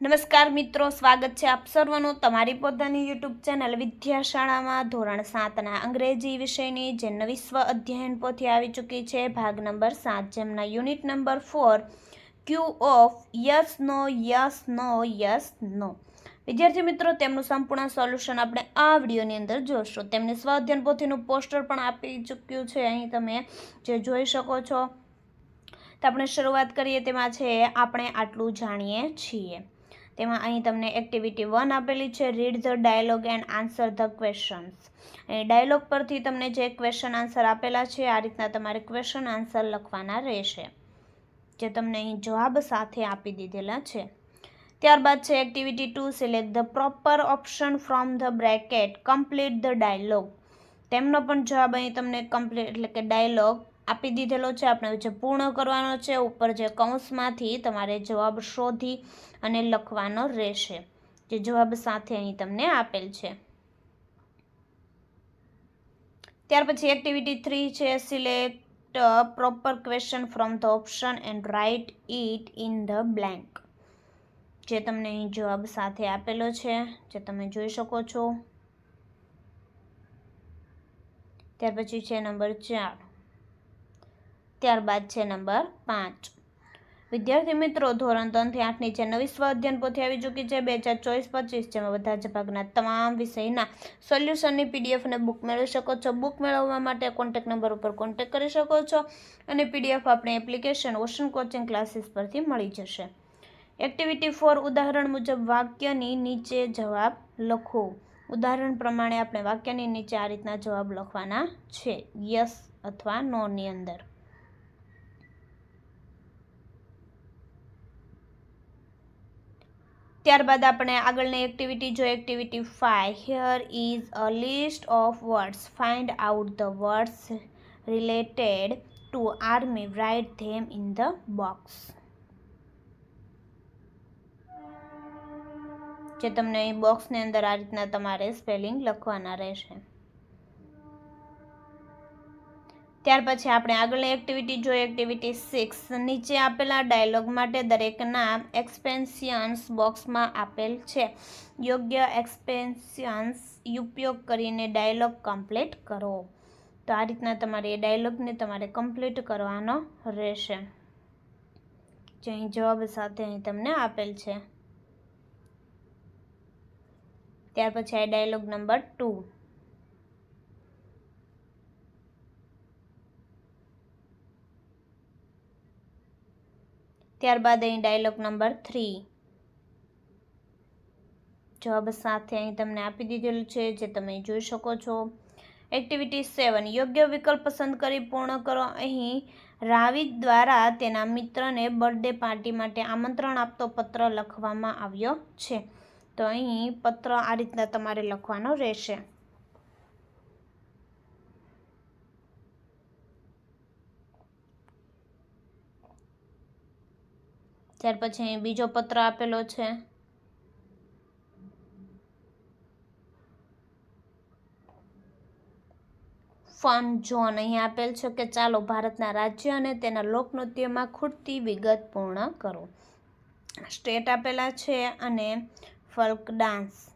નમસ્કાર મિત્રો, સ્વાગત છે આપ સર્વનું તમારી પોતાની યુટ્યુબ ચેનલ વિદ્યાશાળામાં ધોરણ સાતના અંગ્રેજી વિષયની, જે નવી સ્વ અધ્યયન પોથી આવી ચૂકી છે, ભાગ નંબર સાત, જેમના unit number four Q of yes no yes no yes no વિદ્યાર્થી મિત્રો, તેમનું સંપૂર્ણ સોલ્યુશન આપણે આ વિડીયોની અંદર જોશું. તેમની સ્વ અધ્યયન પોથીનું પોસ્ટર પણ આપી ચૂક્યું છે. અહીં તમે જે જોઈ શકો છો, તો આપણે શરૂઆત કરીએ. તેમાં છે, આપણે આટલું જાણીએ છીએ. તેમાં અહીં તમને એક્ટિવિટી વન આપેલી છે read the dialogue and answer the questions A dialogue પરથી તમને જે ક્વેશ્ચન આન્સર આપેલા છે, આ રીતના તમારે ક્વેશ્ચન આન્સર લખવાના રહેશે, જે તમને અહીં જવાબ સાથે આપી દીધેલા છે. ત્યારબાદ છે activity two select the proper option from the bracket complete the dialogue તેમનો પણ જવાબ અહીં તમને કમ્પ્લીટ એટલે કે ડાયલોગ આપી દીધેલો છે. આપણે જે પૂર્ણ કરવાનો છે, ઉપર જે કૌંસમાંથી તમારે જવાબ શોધી અને લખવાનો રહેશે. જે જવાબ સાથે અહીં તમને આપેલ છે. ત્યાર પછી એક્ટિવિટી થ્રી છે. Select proper question from the option and write it in the blank જે તમને અહીં જવાબ સાથે આપેલો છે, જે તમે જોઈ શકો છો. ત્યાર પછી છે નંબર ચાર. ત્યારબાદ છે નંબર પાંચ. વિદ્યાર્થી મિત્રો, ધોરણ ત્રણથી આઠની જે નવી સ્વ અધ્યયન પોથી આવી ચૂકી છે, બે હજાર ચોવીસ પચીસ, જેમાં બધા જ ભાગના તમામ વિષયના સોલ્યુશનની પીડીએફ અને બુક મેળવી શકો છો. બુક મેળવવા માટે કોન્ટેક નંબર ઉપર કોન્ટેક્ટ કરી શકો છો અને પીડીએફ આપણે એપ્લિકેશન ઓશન કોચિંગ ક્લાસીસ પરથી મળી જશે. એક્ટિવિટી ફોર ઉદાહરણ મુજબ વાક્યની નીચે જવાબ લખો. ઉદાહરણ પ્રમાણે આપણે વાક્યની નીચે આ રીતના જવાબ લખવાના છે. યસ અથવા નોની અંદર. ત્યારબાદ આપણે આગળની એક્ટિવિટી જો activity five here is a list of words find out the words related to army write them in the box જે તમને બોક્સની અંદર આ રીતના તમારે સ્પેલિંગ લખવાના રહેશે. ત્યાર પછી આપણે આગળની એક્ટિવિટી જોઈએ. એક્ટિવિટી સિક્સ નીચે આપેલા ડાયલોગ માટે દરેકના એક્સપેન્શિયન્સ બોક્સમાં આપેલ છે. યોગ્ય એક્સપેન્શિયન્સ ઉપયોગ કરીને ડાયલોગ કમ્પ્લીટ કરો. તો આ રીતના તમારે એ ડાયલોગને તમારે કમ્પ્લીટ કરવાનો રહેશે. જે અહીં જવાબ સાથે અહીં તમને આપેલ છે. ત્યાર પછી આ ડાયલોગ નંબર ટુ ત્યારબાદ અહીં ડાયલોગ નંબર થ્રી જવાબ સાથે અહીં તમને આપી દીધેલું છે, જે તમે જોઈ શકો છો. એક્ટિવિટી સેવન યોગ્ય વિકલ્પ પસંદ કરી પૂર્ણ કરો. અહીં રાવિક દ્વારા તેના મિત્રને બર્થડે પાર્ટી માટે આમંત્રણ આપતો પત્ર લખવામાં આવ્યો છે. તો અહીં પત્ર આ રીતના તમારે લખવાનો રહેશે. ત્યાર પછી બીજો પત્ર આપેલો છે. ફન ઝોન અહીં આપેલ છે કે ચાલો ભારતના રાજ્ય અને તેના લોકનૃત્યમાં ખૂટતી વિગત પૂર્ણ કરો. સ્ટેટ આપેલા છે અને ફલ્ક ડાન્સ.